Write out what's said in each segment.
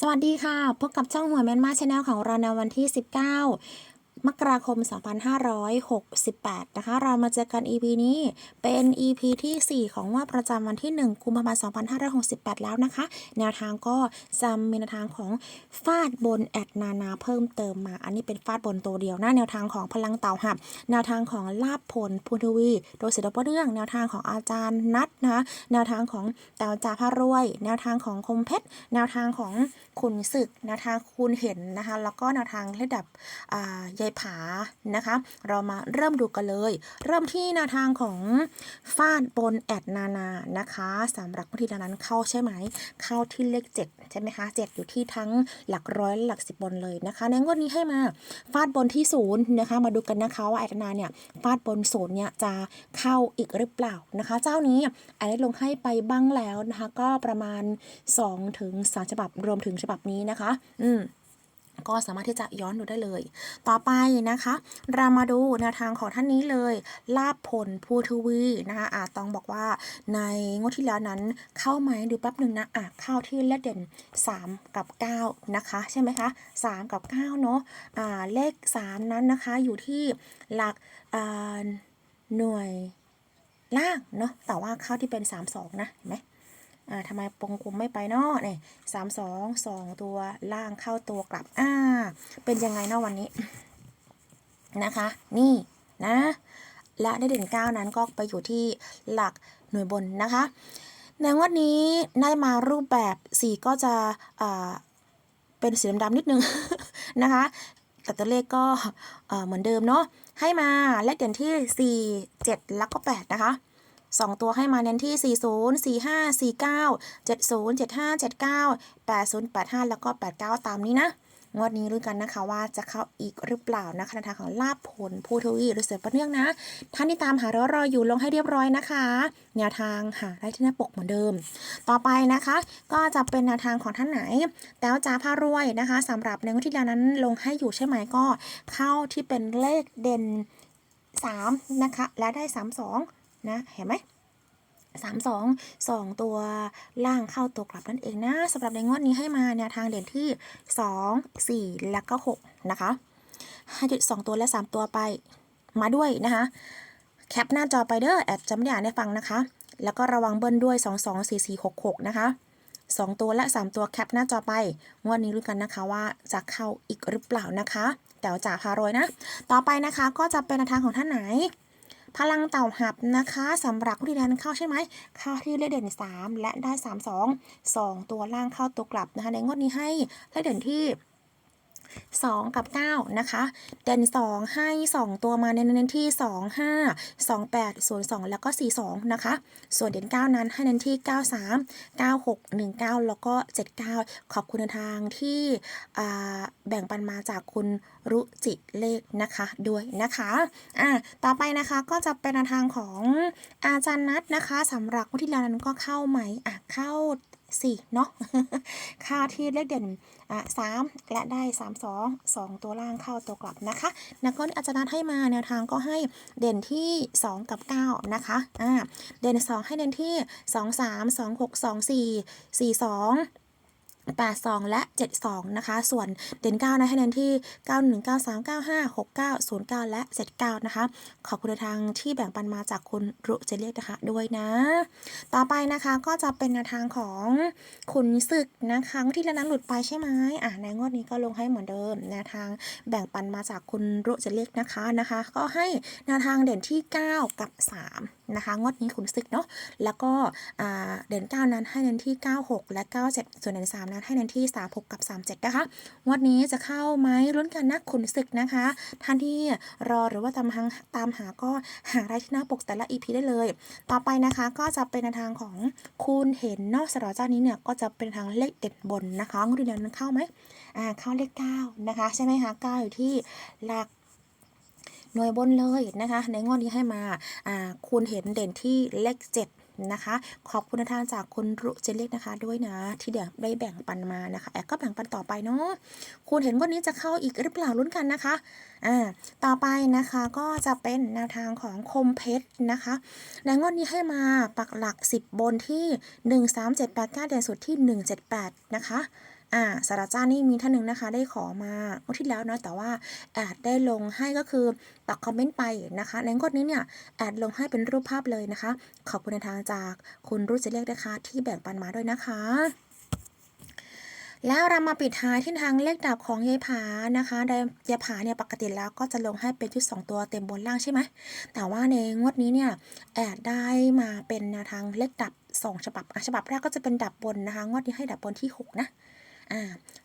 สวัสดีค่ะ พบกับช่องหัวแมนมาชาแนลของเราในวันที่ 19 มกราคม 2568 นะคะ เรามาเจอกัน EP นี้เป็น EP ที่ 4 ของว่าประจำวันที่ 1 กุมภาพันธ์ 2568 แล้วนะคะ แนวทางก็จะมีแนวทางของฟาดบนแอดนานาเพิ่มเติมมา อันนี้เป็นฟาดบนตัวเดียวนะแนวทางของพลังเต่าหับ แนวทางของลาบผลพูนทวี โดยศิลปเรื่อง แนวทางของอาจารย์นัทนะคะ แนวทางของเต่าจ่าพารวย แนวทางของคมเพชร แนวทางของขุนศึก แนวทางคูณเห็นนะคะ แล้วก็แนวทางระดับอ่ายายผานะคะ เรามาเริ่มดูกันเลย เริ่มที่แนวทางของฟาดบนแอดนานานะคะสำหรับวิธีนั้นเข้าใช่ไหม เข้าที่เลข7ใช่ไหมคะ7อยู่ที่ทั้งหลักร้อยหลักสิบบนเลยนะคะ ในงวดนี้ให้มาฟาดบนที่ศูนย์นะคะ มาดูกันนะคะว่าแอดนาเนี่ยฟาดบนศูนย์เนี่ยจะเข้าอีกหรือเปล่านะคะ เจ้านี้อันนี้ลงให้ไปบ้างแล้วนะคะ ก็ประมาณ2ถึง3ฉบับรวมถึงฉบับนี้นะคะ อืม ก็สามารถที่จะย้อนดูได้เลย ต่อไปนะคะ เรามาดูแนวทางของท่านนี้เลย ลาบผลภูทวีนะคะอาตองบอกว่าในงวดที่แล้วนั้นเข้าไหมดูแป๊บหนึ่งนะอะเข้าที่เลขเด่น 3 กับ 9 นะคะ ใช่ไหมคะ 3 กับ 9 เนาะอ่าเลข 3 นั้นนะคะอยู่ที่หลักอ่าหน่วยล่างเนาะแต่ว่าเข้าที่เป็น 3 2 นะเห็นไหม อ่าทำไมปงกุมไม่ไปเนาะเนี่ยสามสองสองตัวล่างเข้าตัวกลับอ่าเป็นยังไงเนาะวันนี้นะคะ นี่นะ และได้เด่นเก้านั้นก็ไปอยู่ที่หลักหน่วยบนนะคะในงวดนี้ได้มารูปแบบสีก็จะอ่าเป็นสีดำๆนิดนึงนะคะ แต่ตัวเลขก็เอ่อเหมือนเดิมเนาะให้มาเลขเด่นที่ 4 7 แล้วก็ 8 นะคะ สองตัวให้มาเน้นที่ 40 45 49 70 75 79 80 85 แล้วก็ 89 ตามนี้นะงวดนี้รู้กันนะคะว่าจะเข้าอีกหรือเปล่านะคะทางของลาบผลผู้ทวีหรือเสือประเนื่องนะ ท่านที่ตามหารอรออยู่ลงให้เรียบร้อยนะคะ แนวทางหาได้ที่หน้าปกเหมือนเดิม ต่อไปนะคะ ก็จะเป็นแนวทางของท่านไหน แต้วจ้าพารวยนะคะสำหรับในงวดที่แล้วนั้นลงให้อยู่ใช่ไหมก็เข้าที่เป็นเลขเด่น 3 นะคะ และได้ 32 นะ เห็นไหมสามสองสองตัวล่างเข้าตัวกลับนั่นเองนะสำหรับในงวดนี้ให้มาแนวทางเด่นที่สองสี่แล้วก็หกนะคะให้จุดสองตัวและสามตัวไปมาด้วยนะคะแคปหน้าจอไปเด้อแอดจำไม่ได้อ่านให้ฟังนะคะ แล้วก็ระวังเบิ้ลด้วยสองสองสี่สี่หกหกนะคะสองตัวและสามตัวแคปหน้าจอไปงวดนี้รู้กันนะคะว่าจะเข้าอีกหรือเปล่านะคะ แต่จ่าพารวยนะ ต่อไปนะคะก็จะเป็นแนวทางของท่านไหน พลังเต่าหับนะคะสำหรับผู้ที่แดนเข้าใช่ไหมเข้าที่เลขเด่น 3 และได้ 3 2 2 ตัวล่างเข้าตัวกลับนะคะ ในงวดนี้ให้เลขเด่นที่ 2 กับ 9 นะคะ เด่น 2 ให้ 2 ตัวมาเน้นที่ 2 5 2 8 0 2 แล้วก็ 4 2 นะคะ ส่วนเด่น 9 นั้นให้เน้นที่ 9 3 9 6 1 9 แล้วก็ 79 ขอบคุณทางที่แบ่งปันมาจากคุณ รุจิเลขนะคะด้วยนะคะอ่าต่อไปนะคะก็จะเป็นแนวทางของอาจารย์นัทนะคะสำหรับวันที่แล้วนั้นก็เข้าไหมอะเข้าสี่เนาะค่าที่เลขเด่นอะสามและได้สามสองสองตัวล่างเข้าตัวกลับนะคะแล้วก็อาจารย์นัทให้มาแนวทางก็ให้เด่นที่สองกับเก้านะคะอ่าเด่นสองให้เด่นที่สองสามสองหกสองสี่สี่สอง 82 และ 72 นะคะ ส่วนเด่น9นะให้เน้นที่ 91 93 95 69 09 และ 79 นะคะ ขอบคุณทางที่แบ่งปันมาจากคุณรุเจเลียกนะคะด้วยนะ ต่อไปนะคะก็จะเป็นแนวทางของคุณศึกนะคะที่แล้วนั้นหลุดไปใช่ไหมอะในงวดนี้ก็ลงให้เหมือนเดิมแนวทางแบ่งปันมาจากคุณรุเจเลียกนะคะนะคะ ก็ให้แนวทางเด่นที่ 9 กับ 3 นะคะ งวดนี้คุณศึกเนาะแล้วก็อ่าเด่น 9 นั้นให้เน้นที่ 96 และ 97 ส่วนเด่น3นั้นให้เน้นที่ 36 กับ 37 นะคะวดนี้จะเข้าไหมลุ้นกันนะขุนศึกนะคะ ท่านที่รอหรือว่าตามหาตามหาก็หาได้ที่หน้าปกแต่ละ EP ได้เลย ต่อไปนะคะก็จะเป็นในทางของคุณเห็นนอกสรับเจ้านี้เนี่ยก็จะเป็นทางเลขเด็ดบนนะคะงวดเดียวนั้นเข้าไหมอ่าเข้าเลข9นะคะ ใช่ไหมคะ9อยู่ที่หลักหน่วยบนเลยนะคะ ในงวดนี้ให้มา อ่าคุณเห็นเด่นที่เลข 7 นะคะ ขอบคุณทางจากคุณรุเจเล็กนะคะ ด้วยนะ ที่เดี๋ยวได้แบ่งปันมานะคะแอบก็แบ่งปันต่อไปเนาะคุณเห็นงวันนี้จะเข้าอีกหรือเปล่าลุ้นกันนะคะอ่าต่อไปนะคะก็จะเป็นแนวทางของคมเพชรนะคะในงวดนี้ให้มาปักหลัก 10 บนที่ 1 3 7 8 9เด่นสุดที่ 178 นะคะ อ่าสาราจ้านี่มีท่านหนึ่งนะคะ ได้ขอมางวดที่แล้วเนาะแต่ว่าแอดได้ลงให้ก็คือตอบคอมเมนต์ไปนะคะ ในงวดนี้เนี่ยแอดลงให้เป็นรูปภาพเลยนะคะ ขอบคุณในทางจากคุณรุ่จะเรียกนะคะที่แบ่งปันมาด้วยนะคะแล้วเรามาปิดท้ายที่ทางเลขดับของยายผานะคะได้ยายผาเนี่ยปกติแล้วก็จะลงให้เป็นชุด 2 ตัวเต็มบนล่างใช่ไหม แต่ว่าในงวดนี้เนี่ยแอดได้มาเป็นแนวทางเลขดับ 2 ฉบับอะฉบับแรกก็จะเป็นดับบนนะคะ งวดนี้ให้ดับบนที่ 6 นะ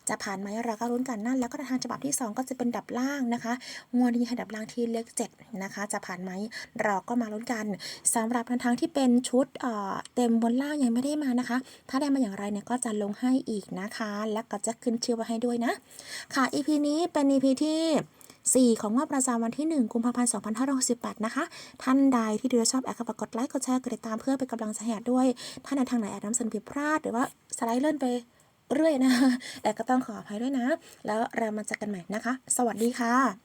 จะผ่านไหมเราก็รุ้นกันนั่น แล้วก็ทางฉบับที่ 2 ก็จะเป็นดับล่างนะคะงวดนี้ให้ดับล่างที่เลข7นะคะ จะผ่านไหมเราก็มาลุ้นกันสำหรับทางที่เป็นชุดเเต็มบนล่างยังไม่ได้มานะคะ ถ้าได้มาอย่างไรเนี่ยก็จะลงให้อีกนะคะ แล้วก็จะขึ้นชื่อไว้ให้ด้วยนะ ค่ะ EP นี้เป็น EP ที่ 4 ของงวดประจำวันที่ 1 กุมภาพันธ์ 2568 นะคะ ท่านใดที่ดูแลชอบแอดก็ฝากกดไลค์ กดแชร์ กดติดตามเพื่อเป็นกำลังใจให้ด้วยถ้านในทางไหนแอดน้ำสนผิดพลาด หรือว่าสไลด์เลื่อนไป เรื่อยนะแต่ก็ต้องขออภัยด้วยนะ แล้วเรามาเจอกันใหม่นะคะ สวัสดีค่ะ